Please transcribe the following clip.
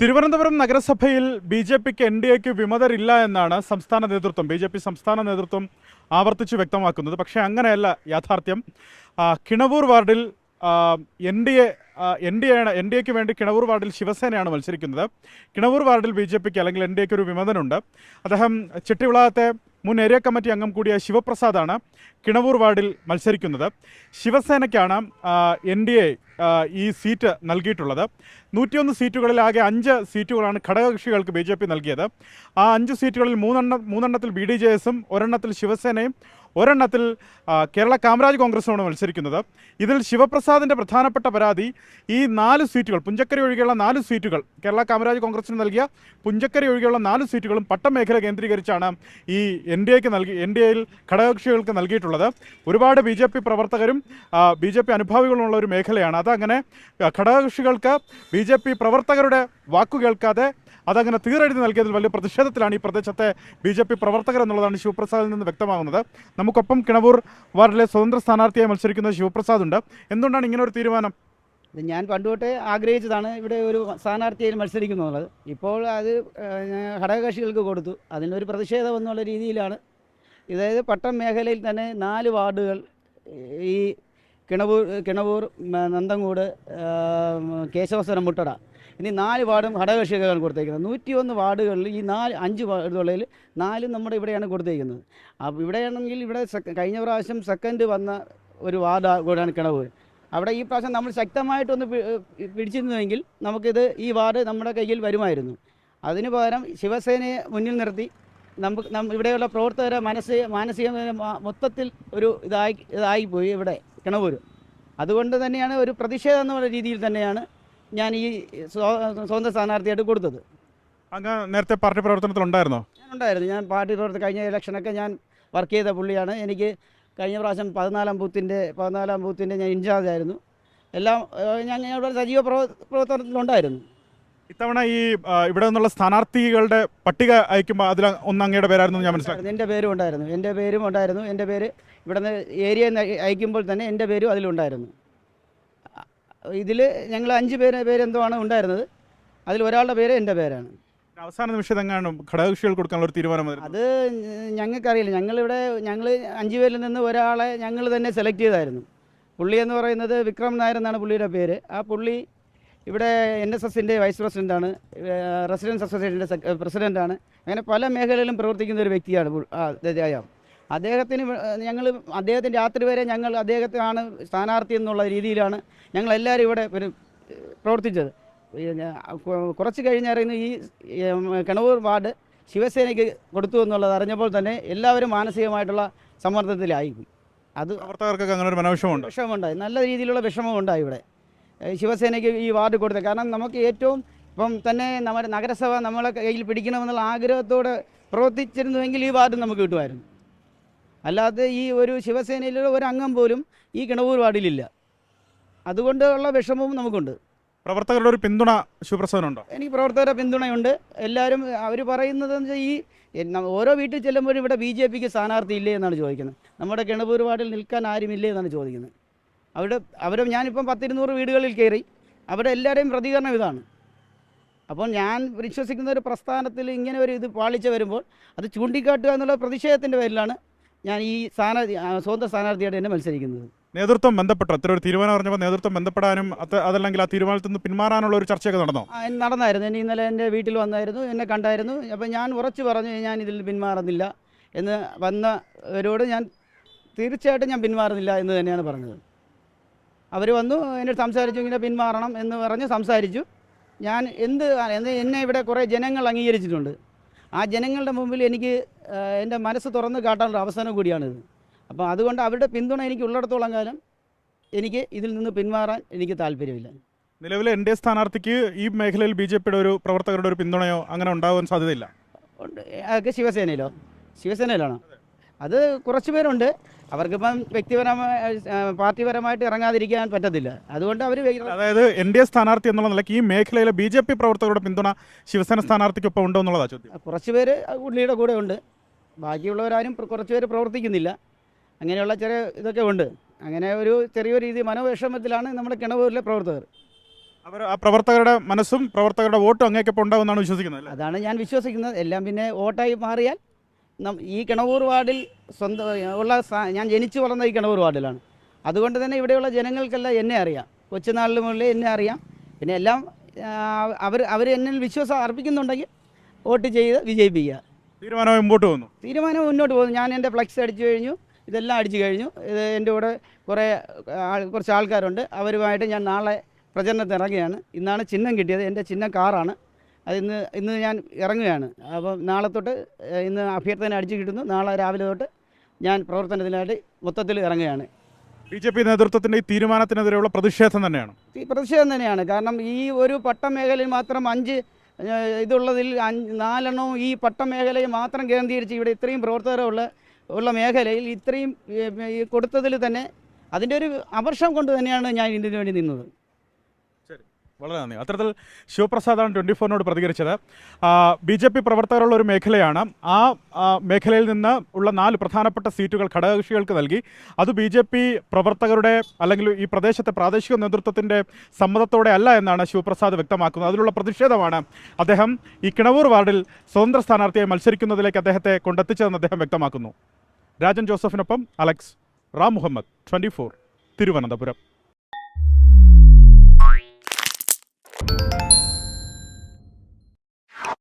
തിരുവനന്തപുരം നഗരസഭയിൽ B J പിക്ക് N D എക്ക് വിമതരില്ല എന്നാണ് സംസ്ഥാന നേതൃത്വം. ബി ജെ പി സംസ്ഥാന നേതൃത്വം ആവർത്തിച്ച് വ്യക്തമാക്കുന്നത്. പക്ഷേ അങ്ങനെയല്ല യാഥാർത്ഥ്യം. കിണവൂർ വാർഡിൽ N D A N D എയാണ് N D എക്ക് വേണ്ടി കിണവൂർ വാർഡിൽ ശിവസേനയാണ് മത്സരിക്കുന്നത്. കിണവൂർ വാർഡിൽ ബി ജെ പിക്ക് അല്ലെങ്കിൽ എൻ ഡി എക്ക് ഒരു വിമതനുണ്ട്. അദ്ദേഹം ചെട്ടിവിളാകത്തെ മുൻ ഏരിയ കമ്മിറ്റി അംഗം കൂടിയ ശിവപ്രസാദാണ് കിണവൂർ വാർഡിൽ മത്സരിക്കുന്നത്. ശിവസേനയ്ക്കാണ് എൻ ഡി എ ഈ സീറ്റ് നൽകിയിട്ടുള്ളത്. നൂറ്റിയൊന്ന് സീറ്റുകളിൽ ആകെ അഞ്ച് സീറ്റുകളാണ് ഘടകകക്ഷികൾക്ക് ബി ജെ പി നൽകിയത്. ആ അഞ്ച് സീറ്റുകളിൽ മൂന്നെണ്ണം മൂന്നെണ്ണത്തിൽ ബി ഡി ജെ എസും ഒരെണ്ണത്തിൽ ശിവസേനയും ഒരെണ്ണത്തിൽ കേരള കാമരാജ് കോൺഗ്രസ്സുമാണ് മത്സരിക്കുന്നത്. ഇതിൽ ശിവപ്രസാദിന്റെ പ്രധാനപ്പെട്ട പരാതി ഈ നാല് സീറ്റുകൾ പുഞ്ചക്കരി ഒഴികെയുള്ള നാല് സീറ്റുകൾ കേരള കാമരാജ് കോൺഗ്രസിന് നൽകിയ പുഞ്ചക്കരി ഒഴികെയുള്ള നാല് സീറ്റുകളും പട്ടമേഖല കേന്ദ്രീകരിച്ചാണ് ഈ എൻ ഡി എക്ക് നൽകി എൻ ഡി എയിൽ ഘടകകക്ഷികൾക്ക് നൽകിയിട്ടുള്ളത്. ഒരുപാട് ബി ജെ പി പ്രവർത്തകരും ബി ജെ പി അനുഭാവികളുമുള്ള ഒരു മേഖലയാണ്. അതങ്ങനെ ഘടകകക്ഷികൾക്ക് ബി ജെ പി പ്രവർത്തകരുടെ വാക്കു കേൾക്കാതെ അതങ്ങനെ തീരെഴുതി നൽകിയതിൽ വലിയ പ്രതിഷേധത്തിലാണ് ഈ പ്രദേശത്തെ ബി ജെ പി പ്രവർത്തകർ എന്നുള്ളതാണ് ശിവപ്രസാദിൽ നിന്ന് വ്യക്തമാകുന്നത്. നമുക്കൊപ്പം കിണവൂർ വാർഡിലെ സ്വതന്ത്ര സ്ഥാനാർത്ഥിയായി മത്സരിക്കുന്ന ശിവപ്രസാദ് ഉണ്ട്. എന്തുകൊണ്ടാണ് ഇങ്ങനെ ഒരു തീരുമാനം? ഞാൻ പണ്ടുതൊട്ടേ ആഗ്രഹിച്ചതാണ് ഇവിടെ ഒരു സ്ഥാനാർത്ഥിയിൽ മത്സരിക്കുന്നുള്ളത്. ഇപ്പോൾ അത് ഘടകകക്ഷികൾക്ക് കൊടുത്തു. അതിനൊരു പ്രതിഷേധം എന്നുള്ള രീതിയിലാണ്. അതായത് പട്ടം മേഖലയിൽ തന്നെ നാല് വാർഡുകൾ ഈ കിണവൂർ കിണവൂർ നന്ദങ്കൂട് കേശവസ്വരം മുട്ടട. ഇനി നാല് വാർഡും ഘടകകക്ഷികളാണ് കൊടുത്തേക്കുന്നത്. നൂറ്റിയൊന്ന് വാർഡുകളിൽ ഈ നാല് അഞ്ച് വാർഡുകളിൽ നാലും നമ്മുടെ ഇവിടെയാണ് കൊടുത്തേക്കുന്നത്. അപ്പോൾ ഇവിടെയാണെങ്കിൽ ഇവിടെ കഴിഞ്ഞ പ്രാവശ്യം സെക്കൻഡ് വന്ന ഒരു വാർഡ് കൂടെയാണ് കിണവൂർ. അവിടെ ഈ പ്രാവശ്യം നമ്മൾ ശക്തമായിട്ടൊന്ന് പിടിച്ചിരുന്നുവെങ്കിൽ നമുക്കിത് ഈ വാർഡ് നമ്മുടെ കയ്യിൽ വരുമായിരുന്നു. അതിന് പകരം ശിവസേനയെ മുന്നിൽ നിർത്തി. നമുക്ക് ഇവിടെയുള്ള പ്രവർത്തകരെ മനസ്സ് മാനസിക മൊത്തത്തിൽ ഒരു ഇതായി ഇതായിപ്പോയി ഇവിടെ. കിണവൂർ അതുകൊണ്ട് തന്നെയാണ് ഒരു പ്രതിഷേധം എന്നുള്ള രീതിയിൽ തന്നെയാണ് ഞാൻ ഈ സ്വതന്ത്ര സ്ഥാനാർത്ഥിയായിട്ട് കൊടുത്തത്. അങ്ങ് നേരത്തെ പാർട്ടി പ്രവർത്തനത്തിൽ ഉണ്ടായിരുന്നോ? ഞാൻ ഉണ്ടായിരുന്നു. ഞാൻ പാർട്ടി പ്രവർത്തനം കഴിഞ്ഞ ഇലക്ഷനൊക്കെ ഞാൻ വർക്ക് ചെയ്ത പുള്ളിയാണ്. എനിക്ക് കഴിഞ്ഞ പ്രാവശ്യം പതിനാലാം ബൂത്തിന്റെ പതിനാലാം ബൂത്തിന്റെ ഞാൻ ഇൻചാർജ് ആയിരുന്നു. എല്ലാം ഞാൻ ഇവിടെ സജീവ പ്രവർ പ്രവർത്തനത്തിലുണ്ടായിരുന്നു ഇത്തവണ ഈ ഇവിടെ നിന്നുള്ള സ്ഥാനാർത്ഥികളുടെ പട്ടിക അയക്കുമ്പോൾ അതിൽ ഒന്ന് അങ്ങയുടെ പേരായിരുന്നു ഞാൻ മനസ്സിലാക്കി. എന്റെ പേരും ഉണ്ടായിരുന്നു. എന്റെ പേരും ഉണ്ടായിരുന്നു. എന്റെ പേര് ഇവിടെ നിന്ന് ഏരിയ അയക്കുമ്പോൾ തന്നെ എന്റെ പേരും അതിലുണ്ടായിരുന്നു. ഇതിൽ ഞങ്ങൾ അഞ്ച് പേര് പേരെന്തോ ആണ് ഉണ്ടായിരുന്നത്. അതിൽ ഒരാളുടെ പേര് എന്റെ പേരാണ്. അവസാന നിമിഷം ഘടകകക്ഷികൾ കൊടുക്കാനുള്ള ഒരു തീരുമാനം അത് ഞങ്ങൾക്കറിയില്ല. ഞങ്ങളിവിടെ ഞങ്ങൾ അഞ്ച് പേരിൽ നിന്ന് ഒരാളെ ഞങ്ങൾ തന്നെ സെലക്ട് ചെയ്തായിരുന്നു. പുള്ളി എന്ന് പറയുന്നത് വിക്രം നായർ എന്നാണ് പുള്ളിയുടെ പേര്. ആ പുള്ളി ഇവിടെ എൻ എസ് എസിന്റെ വൈസ് പ്രസിഡന്റാണ്. റെസിഡൻസ് അസോസിയേഷന്റെ പ്രസിഡന്റാണ്. അങ്ങനെ പല മേഖലയിലും പ്രവർത്തിക്കുന്ന ഒരു വ്യക്തിയാണ് ആ, അദ്ദേഹം അദ്ദേഹത്തിന് ഞങ്ങൾ അദ്ദേഹത്തിന്റെ രാത്രി വരെ ഞങ്ങൾ അദ്ദേഹത്തിനാണ് സ്ഥാനാർത്ഥി എന്നുള്ള രീതിയിലാണ് ഞങ്ങൾ എല്ലാവരും ഇവിടെ പ്രവർത്തിച്ചത്. കുറച്ച് കഴിഞ്ഞറിയുന്നു ഈ കിണവൂർ വാർഡ് ശിവസേനയ്ക്ക് കൊടുത്തു എന്നുള്ളത് അറിഞ്ഞപ്പോൾ തന്നെ എല്ലാവരും മാനസികമായിട്ടുള്ള സമ്മർദ്ദത്തിലായി. അത് പ്രവർത്തകർക്കൊക്കെ അങ്ങനെ ഒരു മനോഷമുണ്ട് വിഷമമുണ്ടായി നല്ല രീതിയിലുള്ള വിഷമമുണ്ടായി ഇവിടെ. ശിവസേനയ്ക്ക് ഈ വാർഡ് കൊടുത്തത്. കാരണം നമുക്ക് ഏറ്റവും ഇപ്പം തന്നെ നമ്മുടെ നഗരസഭ നമ്മളെ കയ്യിൽ പിടിക്കണമെന്നുള്ള ആഗ്രഹത്തോടെ പ്രവർത്തിച്ചിരുന്നുവെങ്കിൽ ഈ വാർഡ് നമുക്ക് കിട്ടുമായിരുന്നു. അല്ലാതെ ഈ ഒരു ശിവസേനയിലുള്ള ഒരു അംഗം പോലും ഈ കിണവൂർ വാർഡിലില്ല അതുകൊണ്ടുള്ള വിഷമവും നമുക്കുണ്ട്. പ്രവർത്തകരുടെ ഒരു പിന്തുണ ശുപ്രസവനുണ്ടോ എനിക്ക് പ്രവർത്തകരുടെ പിന്തുണയുണ്ട്. എല്ലാവരും അവർ പറയുന്നത് ഈ ഓരോ വീട്ടിൽ ചെല്ലുമ്പോഴും ഇവിടെ ബി ജെ പിക്ക് സ്ഥാനാർത്ഥി ഇല്ലേ എന്നാണ് ചോദിക്കുന്നത്. നമ്മുടെ കിണപൂർ വാർഡിൽ നിൽക്കാൻ ആരുമില്ലേ എന്നാണ് ചോദിക്കുന്നത്. അവിടെ അവർ ഞാനിപ്പം പത്തിരുന്നൂറ് വീടുകളിൽ കയറി അവിടെ എല്ലാവരുടെയും പ്രതികരണം ഇതാണ്. അപ്പോൾ ഞാൻ വിശ്വസിക്കുന്ന ഒരു പ്രസ്ഥാനത്തിൽ ഇങ്ങനെ ഒരു ഇത് പാളിച്ച വരുമ്പോൾ അത് ചൂണ്ടിക്കാട്ടുക എന്നുള്ള പ്രതിഷേധത്തിന്റെ പേരിലാണ് ഞാൻ ഈ സ്ഥാനാർത്ഥി സ്വതന്ത്ര സ്വന്തം സ്ഥാനാർത്ഥിയായിട്ട് തന്നെ മത്സരിക്കുന്നത്. നേതൃത്വം ബന്ധപ്പെട്ട അത്ര ഒരു തീരുമാനം പറഞ്ഞപ്പോൾ നേതൃത്വം ബന്ധപ്പെടാനും അത് അതല്ലെങ്കിൽ ആ തീരുമാനത്തിൽ നിന്ന് പിന്മാറാനുള്ള ഒരു ചർച്ചയൊക്കെ നടന്നോ? നടന്നായിരുന്നു. എന്നെ ഇന്നലെ എന്റെ വീട്ടിൽ വന്നായിരുന്നു. എന്നെ കണ്ടായിരുന്നു. അപ്പം ഞാൻ ഉറച്ചു പറഞ്ഞു ഞാൻ ഇതിൽ പിന്മാറുന്നില്ല എന്ന് വന്നവരോട് ഞാൻ തീർച്ചയായിട്ടും ഞാൻ പിന്മാറുന്നില്ല എന്ന് തന്നെയാണ് പറഞ്ഞത്. അവർ വന്നു എന്നോട് സംസാരിച്ചു ഇങ്ങനെ പിന്മാറണം എന്ന് പറഞ്ഞ് സംസാരിച്ചു. ഞാൻ എന്ത് എന്നെ ഇവിടെ കുറേ ജനങ്ങൾ അംഗീകരിച്ചിട്ടുണ്ട്. ആ ജനങ്ങളുടെ മുമ്പിൽ എനിക്ക് എന്റെ മനസ്സ് തുറന്ന് കാട്ടാനുള്ള അവസരം കൂടിയാണിത്. അപ്പോൾ അതുകൊണ്ട് അവരുടെ പിന്തുണ എനിക്ക് ഉള്ളിടത്തോളം കാലം എനിക്ക് ഇതിൽ നിന്ന് പിന്മാറാൻ എനിക്ക് താല്പര്യമില്ല. നിലവിലെ എൻ ഡി എ സ്ഥാനാർത്ഥിക്ക് ഈ മേഖലയിൽ ബി ജെ പിയുടെ ഒരു പ്രവർത്തകരുടെ ഒരു പിന്തുണയോ അങ്ങനെ ഉണ്ടാകാൻ സാധ്യതയില്ല? ഉണ്ട്. അതൊക്കെ ശിവസേനയിലോ? ശിവസേനയിലാണോ. അത് കുറച്ച് പേരുണ്ട്. അവർക്കിപ്പം വ്യക്തിപരമായ പാർട്ടിപരമായിട്ട് ഇറങ്ങാതിരിക്കാൻ പറ്റത്തില്ല. അതുകൊണ്ട് അവർ അതായത് എൻ ഡി എ സ്ഥാനാർത്ഥി എന്നുള്ള നിലയ്ക്ക് ഈ മേഖലയിലെ ബി ജെ പി പ്രവർത്തകരുടെ പിന്തുണ ശിവസേന സ്ഥാനാർത്ഥിക്കൊപ്പം ഉണ്ടോ എന്നുള്ളതാണ് ചോദ്യം. കുറച്ച് പേര് പുള്ളിയുടെ കൂടെ ഉണ്ട്. ബാക്കിയുള്ളവരാരും കുറച്ച് പേര് പ്രവർത്തിക്കുന്നില്ല. അങ്ങനെയുള്ള ചെറിയ ഇതൊക്കെ ഉണ്ട്. അങ്ങനെ ഒരു ചെറിയ രീതി മനോവിഷമത്തിലാണ് നമ്മുടെ കിണവൂരിലെ പ്രവർത്തകർ. അവർ ആ പ്രവർത്തകരുടെ മനസ്സും പ്രവർത്തകരുടെ വോട്ടും അങ്ങേക്കൊപ്പം ഉണ്ടാവുമെന്നാണ് വിശ്വസിക്കുന്നത് അതാണ് ഞാൻ വിശ്വസിക്കുന്നത്. എല്ലാം പിന്നെ വോട്ടായി മാറിയാൽ ഈ കിണവൂർ വാർഡിൽ സ്വന്തം ഉള്ള ഞാൻ ജനിച്ചു വളർന്ന ഈ കിണവൂർ വാർഡിലാണ്. അതുകൊണ്ട് തന്നെ ഇവിടെയുള്ള ജനങ്ങൾക്കെല്ലാം എന്നെ അറിയാം. കൊച്ചുനാളിൽ മുകളിൽ എന്നെ അറിയാം. പിന്നെ എല്ലാം അവർ അവർ എന്നിൽ വിശ്വാസം അർപ്പിക്കുന്നുണ്ടെങ്കിൽ വോട്ട് ചെയ്ത് വിജയിപ്പിക്കുക. തീരുമാനം മുമ്പോട്ട് പോകുന്നു. തീരുമാനം മുന്നോട്ട് പോകുന്നു. ഞാൻ എന്റെ ഫ്ലക്സ് അടിച്ചു കഴിഞ്ഞു. ഇതെല്ലാം അടിച്ചു കഴിഞ്ഞു. ഇത് എന്റെ കൂടെ കുറേ കുറച്ച് ആൾക്കാരുണ്ട്. അവരുമായിട്ട് ഞാൻ നാളെ പ്രചരണത്തിന് ഇറങ്ങുകയാണ്. ഇന്നാണ് ചിഹ്നം കിട്ടിയത്. എന്റെ ചിഹ്നം കാറാണ്. അത് ഇന്ന് ഇന്ന് ഞാൻ ഇറങ്ങുകയാണ്. അപ്പം നാളെ തൊട്ട് ഇന്ന് അഭ്യർത്ഥന അടിച്ചു കിട്ടുന്നു. നാളെ രാവിലെ തൊട്ട് ഞാൻ പ്രവർത്തനത്തിനായിട്ട് മൊത്തത്തിൽ ഇറങ്ങുകയാണ്. ബി ജെ പി നേതൃത്വത്തിന്റെ ഈ തീരുമാനത്തിനെതിരെയുള്ള പ്രതിഷേധം തന്നെയാണ്. ഈ പ്രതിഷേധം തന്നെയാണ്. കാരണം ഈ ഒരു പട്ടം മേഖലയിൽ മാത്രം അഞ്ച് ഇതുള്ളതിൽ നാലെണ്ണവും ഈ പട്ടമേഖലയെ മാത്രം കേന്ദ്രീകരിച്ച് ഇവിടെ ഇത്രയും പ്രവർത്തകരുള്ള ഉള്ള മേഖലയിൽ ഇത്രയും കൊടുത്തതിൽ തന്നെ അതിന്റെ ഒരു അവർഷം കൊണ്ട് തന്നെയാണ് ഞാൻ ഇതിനു വേണ്ടി നിന്നത്. വളരെ നന്ദി. അത്തരത്തിൽ ശിവപ്രസാദാണ് ട്വന്റി ഫോറിനോട് പ്രതികരിച്ചത് ബി ജെ പി പ്രവർത്തകരുള്ള ഒരു മേഖലയാണ്. ആ മേഖലയിൽ നിന്ന് ഉള്ള നാല് പ്രധാനപ്പെട്ട സീറ്റുകൾ ഘടകകക്ഷികൾക്ക് നൽകി. അത് ബി ജെ പി പ്രവർത്തകരുടെ അല്ലെങ്കിൽ ഈ പ്രദേശത്തെ പ്രാദേശിക നേതൃത്വത്തിന്റെ സമ്മതത്തോടെ അല്ല എന്നാണ് ശിവപ്രസാദ് വ്യക്തമാക്കുന്നത്. അതിലുള്ള പ്രതിഷേധമാണ് അദ്ദേഹം ഈ കിണവൂർ വാർഡിൽ സ്വതന്ത്ര സ്ഥാനാർത്ഥിയായി മത്സരിക്കുന്നതിലേക്ക് അദ്ദേഹത്തെ കൊണ്ടെത്തിച്ചതെന്ന് അദ്ദേഹം വ്യക്തമാക്കുന്നു. രാജൻ ജോസഫിനൊപ്പം അലക്സ് റാം മുഹമ്മദ് ട്വന്റി തിരുവനന്തപുരം.